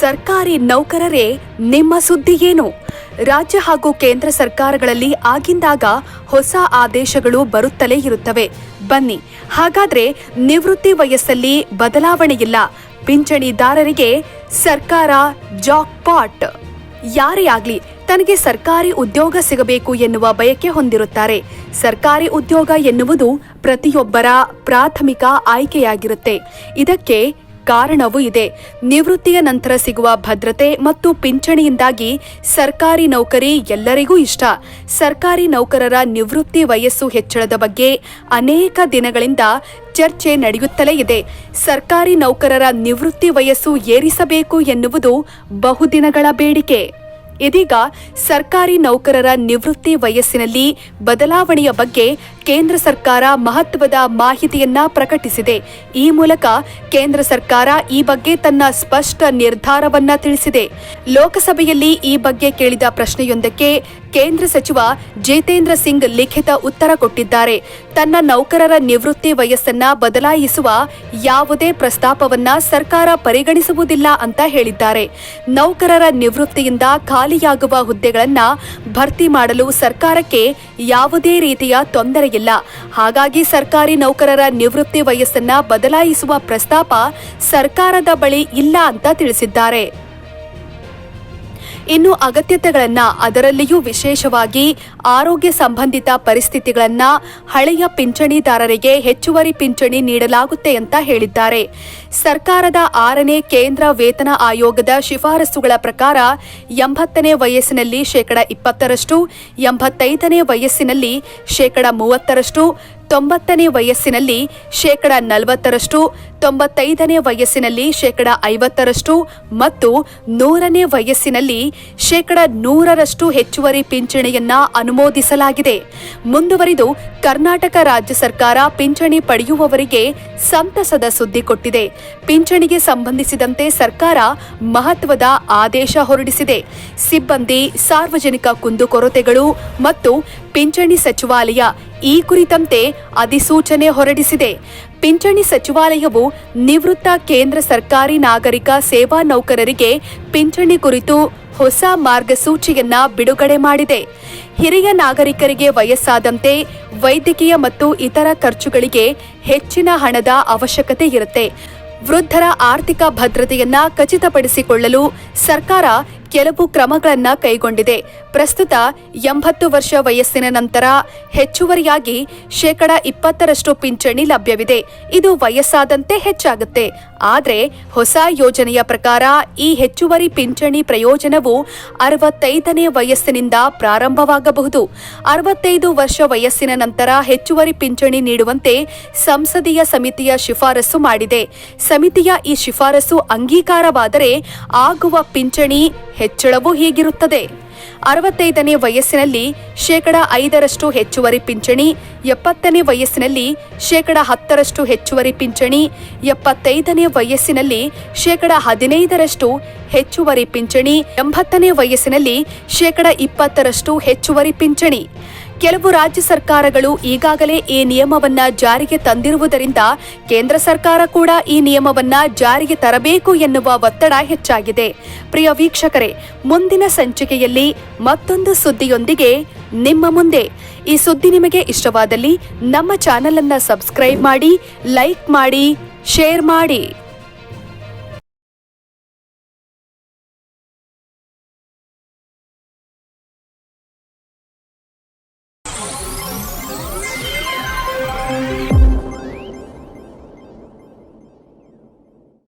ಸರ್ಕಾರಿ ನೌಕರರೇ, ನಿಮ್ಮ ಸುದ್ದಿ ಏನು? ರಾಜ್ಯ ಹಾಗೂ ಕೇಂದ್ರ ಸರ್ಕಾರಗಳಲ್ಲಿ ಆಗಿಂದಾಗ ಹೊಸ ಆದೇಶಗಳು ಬರುತ್ತಲೇ ಇರುತ್ತವೆ. ಬನ್ನಿ, ಹಾಗಾದ್ರೆ ನಿವೃತ್ತಿ ವಯಸ್ಸಲ್ಲಿ ಬದಲಾವಣೆಯಿಲ್ಲ ಪಿಂಚಣಿದಾರರಿಗೆ ಸರ್ಕಾರ ಜಾಕ್ ಪಾಟ್ ಯಾರೇ ಆಗ್ಲಿ, ತನಗೆ ಸರ್ಕಾರಿ ಉದ್ಯೋಗ ಸಿಗಬೇಕು ಎನ್ನುವ ಬಯಕೆ ಹೊಂದಿರುತ್ತಾರೆ. ಸರ್ಕಾರಿ ಉದ್ಯೋಗ ಎನ್ನುವುದು ಪ್ರತಿಯೊಬ್ಬರ ಪ್ರಾಥಮಿಕ ಆಯ್ಕೆಯಾಗಿರುತ್ತೆ. ಇದಕ್ಕೆ ಕಾರಣವೂ ಇದೆ. ನಿವೃತ್ತಿಯ ನಂತರ ಸಿಗುವ ಭದ್ರತೆ ಮತ್ತು ಪಿಂಚಣಿಯಿಂದಾಗಿ ಸರ್ಕಾರಿ ನೌಕರಿ ಎಲ್ಲರಿಗೂ ಇಷ್ಟ. ಸರ್ಕಾರಿ ನೌಕರರ ನಿವೃತ್ತಿ ವಯಸ್ಸು ಹೆಚ್ಚಳದ ಬಗ್ಗೆ ಅನೇಕ ದಿನಗಳಿಂದ ಚರ್ಚೆ ನಡೆಯುತ್ತಲೇ ಇದೆ. ಸರ್ಕಾರಿ ನೌಕರರ ನಿವೃತ್ತಿ ವಯಸ್ಸು ಏರಿಸಬೇಕು ಎನ್ನುವುದು ಬಹುದಿನಗಳ ಬೇಡಿಕೆ. ಇದೀಗ ಸರ್ಕಾರಿ ನೌಕರರ ನಿವೃತ್ತಿ ವಯಸ್ಸಿನಲ್ಲಿ ಬದಲಾವಣೆಯ ಬಗ್ಗೆ ಕೇಂದ್ರ ಸರ್ಕಾರ ಮಹತ್ವದ ಮಾಹಿತಿಯನ್ನ ಪ್ರಕಟಿಸಿದೆ. ಈ ಮೂಲಕ ಕೇಂದ್ರ ಸರ್ಕಾರ ಈ ಬಗ್ಗೆ ತನ್ನ ಸ್ಪಷ್ಟ ನಿರ್ಧಾರವನ್ನ ತಿಳಿಸಿದೆ. ಲೋಕಸಭೆಯಲ್ಲಿ ಈ ಬಗ್ಗೆ ಕೇಳಿದ ಪ್ರಶ್ನೆಯೊಂದಕ್ಕೆ ಕೇಂದ್ರ ಸಚಿವ ಜಿತೇಂದ್ರ ಸಿಂಗ್ ಲಿಖಿತ ಉತ್ತರ ಕೊಟ್ಟಿದ್ದಾರೆ. ತನ್ನ ನೌಕರರ ನಿವೃತ್ತಿ ವಯಸ್ಸನ್ನ ಬದಲಾಯಿಸುವ ಯಾವುದೇ ಪ್ರಸ್ತಾಪವನ್ನ ಸರ್ಕಾರ ಪರಿಗಣಿಸುವುದಿಲ್ಲ ಅಂತ ಹೇಳಿದ್ದಾರೆ. ನೌಕರರ ನಿವೃತ್ತಿಯಿಂದ ಖಾಲಿಯಾಗುವ ಹುದ್ದೆಗಳನ್ನ ಭರ್ತಿ ಮಾಡಲು ಸರ್ಕಾರಕ್ಕೆ ಯಾವುದೇ ರೀತಿಯ ತೊಂದರೆಯಿಲ್ಲ. ಹಾಗಾಗಿ ಸರ್ಕಾರಿ ನೌಕರರ ನಿವೃತ್ತಿ ವಯಸ್ಸನ್ನ ಬದಲಾಯಿಸುವ ಪ್ರಸ್ತಾಪ ಸರ್ಕಾರದ ಬಳಿ ಇಲ್ಲ ಅಂತ ತಿಳಿಸಿದ್ದಾರೆ. ಇನ್ನು ಅಗತ್ಯತೆಗಳನ್ನು ಅದರಲ್ಲಿಯೂ ವಿಶೇಷವಾಗಿ ಆರೋಗ್ಯ ಸಂಬಂಧಿತ ಪರಿಸ್ಥಿತಿಗಳನ್ನು ಹಳೆಯ ಪಿಂಚಣಿದಾರರಿಗೆ ಹೆಚ್ಚುವರಿ ಪಿಂಚಣಿ ನೀಡಲಾಗುತ್ತೆ ಅಂತ ಹೇಳಿದ್ದಾರೆ. ಸರ್ಕಾರದ ಆರನೇ ಕೇಂದ್ರ ವೇತನ ಆಯೋಗದ ಶಿಫಾರಸುಗಳ ಪ್ರಕಾರ ಎಂಬತ್ತನೇ ವಯಸ್ಸಿನಲ್ಲಿ ಶೇಕಡ ಇಪ್ಪತ್ತರಷ್ಟು, ಎಂಬತ್ತೈದನೇ ವಯಸ್ಸಿನಲ್ಲಿ ಶೇಕಡ ಮೂವತ್ತರಷ್ಟು ತೊಂಬತ್ತನೇ ವಯಸ್ಸಿನಲ್ಲಿ ಶೇಕಡ ನಲವತ್ತರಷ್ಟು, ತೊಂಬತ್ತೈದನೇ ವಯಸ್ಸಿನಲ್ಲಿ ಶೇಕಡ ಐವತ್ತರಷ್ಟು ಮತ್ತು ನೂರನೇ ವಯಸ್ಸಿನಲ್ಲಿ ಶೇಕಡ ನೂರರಷ್ಟು ಹೆಚ್ಚುವರಿ ಪಿಂಚಣಿಯನ್ನ ಅನುಮೋದಿಸಲಾಗಿದೆ. ಮುಂದುವರಿದು ಕರ್ನಾಟಕ ರಾಜ್ಯ ಸರ್ಕಾರ ಪಿಂಚಣಿ ಪಡೆಯುವವರಿಗೆ ಸಂತಸದ ಸುದ್ದಿ ಕೊಟ್ಟಿದೆ. ಪಿಂಚಣಿಗೆ ಸಂಬಂಧಿಸಿದಂತೆ ಸರ್ಕಾರ ಮಹತ್ವದ ಆದೇಶ ಹೊರಡಿಸಿದೆ. ಸಿಬ್ಬಂದಿ, ಸಾರ್ವಜನಿಕ ಕುಂದುಕೊರತೆಗಳು ಮತ್ತು ಪಿಂಚಣಿ ಸಚಿವಾಲಯ ಈ ಕುರಿತಂತೆ ಅಧಿಸೂಚನೆ ಹೊರಡಿಸಿದೆ. ಪಿಂಚಣಿ ಸಚಿವಾಲಯವು ನಿವೃತ್ತ ಕೇಂದ್ರ ಸರ್ಕಾರಿ ನಾಗರಿಕ ಸೇವಾ ನೌಕರರಿಗೆ ಪಿಂಚಣಿ ಕುರಿತು ಹೊಸ ಮಾರ್ಗಸೂಚಿಯನ್ನ ಬಿಡುಗಡೆ ಮಾಡಿದೆ. ಹಿರಿಯ ನಾಗರಿಕರಿಗೆ ವಯಸ್ಸಾದಂತೆ ವೈದ್ಯಕೀಯ ಮತ್ತು ಇತರ ಖರ್ಚುಗಳಿಗೆ ಹೆಚ್ಚಿನ ಹಣದ ಅವಶ್ಯಕತೆ ಇರುತ್ತೆ. ವೃದ್ಧರ ಆರ್ಥಿಕ ಭದ್ರತೆಯನ್ನ ಖಚಿತಪಡಿಸಿಕೊಳ್ಳಲು ಸರ್ಕಾರ ಕೆಲವು ಕ್ರಮಗಳನ್ನ ಕೈಗೊಂಡಿದೆ. ಪ್ರಸ್ತುತ ಎಂಬತ್ತು ವರ್ಷ ವಯಸ್ಸಿನ ನಂತರ ಹೆಚ್ಚುವರಿಯಾಗಿ ಶೇಕಡ ಇಪ್ಪತ್ತರಷ್ಟು ಪಿಂಚಣಿ ಲಭ್ಯವಿದೆ. ಇದು ವಯಸ್ಸಾದಂತೆ ಹೆಚ್ಚಾಗುತ್ತೆ. ಆದರೆ ಹೊಸ ಯೋಜನೆಯ ಪ್ರಕಾರ ಈ ಹೆಚ್ಚುವರಿ ಪಿಂಚಣಿ ಪ್ರಯೋಜನವು ಅರವತ್ತೈದನೇ ವಯಸ್ಸಿನಿಂದ ಪ್ರಾರಂಭವಾಗಬಹುದು. ಅರವತ್ತೈದು ವರ್ಷ ವಯಸ್ಸಿನ ನಂತರ ಹೆಚ್ಚುವರಿ ಪಿಂಚಣಿ ನೀಡುವಂತೆ ಸಂಸದೀಯ ಸಮಿತಿಯ ಶಿಫಾರಸು ಮಾಡಿದೆ. ಸಮಿತಿಯ ಈ ಶಿಫಾರಸು ಅಂಗೀಕಾರವಾದರೆ ಆಗುವ ಪಿಂಚಣಿ ಹೆಚ್ಚಳವೂ ಹೀಗಿರುತ್ತದೆ. ಅರವತ್ತೈದನೇ ವಯಸ್ಸಿನಲ್ಲಿ ಶೇಕಡ ಐದರಷ್ಟು ಹೆಚ್ಚುವರಿ ಪಿಂಚಣಿ, ಎಪ್ಪತ್ತನೇ ವಯಸ್ಸಿನಲ್ಲಿ ಶೇಕಡ ಹತ್ತರಷ್ಟು ಹೆಚ್ಚುವರಿ ಪಿಂಚಣಿ, ಎಪ್ಪತ್ತೈದನೇ ವಯಸ್ಸಿನಲ್ಲಿ ಶೇಕಡ ಹದಿನೈದರಷ್ಟು ಹೆಚ್ಚುವರಿ ಪಿಂಚಣಿ, ಎಂಬತ್ತನೇ ವಯಸ್ಸಿನಲ್ಲಿ ಶೇಕಡ ಇಪ್ಪತ್ತರಷ್ಟು ಹೆಚ್ಚುವರಿ ಪಿಂಚಣಿ. ಕೆಲವು ರಾಜ್ಯ ಸರ್ಕಾರಗಳು ಈಗಾಗಲೇ ಈ ನಿಯಮವನ್ನ ಜಾರಿಗೆ ತಂದಿರುವುದರಿಂದ ಕೇಂದ್ರ ಸರ್ಕಾರ ಕೂಡ ಈ ನಿಯಮವನ್ನ ಜಾರಿಗೆ ತರಬೇಕು ಎನ್ನುವ ಒತ್ತಡ ಹೆಚ್ಚಾಗಿದೆ. ಪ್ರಿಯ ವೀಕ್ಷಕರೇ, ಮುಂದಿನ ಸಂಚಿಕೆಯಲ್ಲಿ ಮತ್ತೊಂದು ಸುದ್ದಿಯೊಂದಿಗೆ ನಿಮ್ಮ ಮುಂದೆ. ಈ ಸುದ್ದಿ ನಿಮಗೆ ಇಷ್ಟವಾದಲ್ಲಿ ನಮ್ಮ ಚಾನೆಲ್ ಅನ್ನ ಸಬ್ಸ್ಕ್ರೈಬ್ ಮಾಡಿ, ಲೈಕ್ ಮಾಡಿ, ಶೇರ್ ಮಾಡಿ.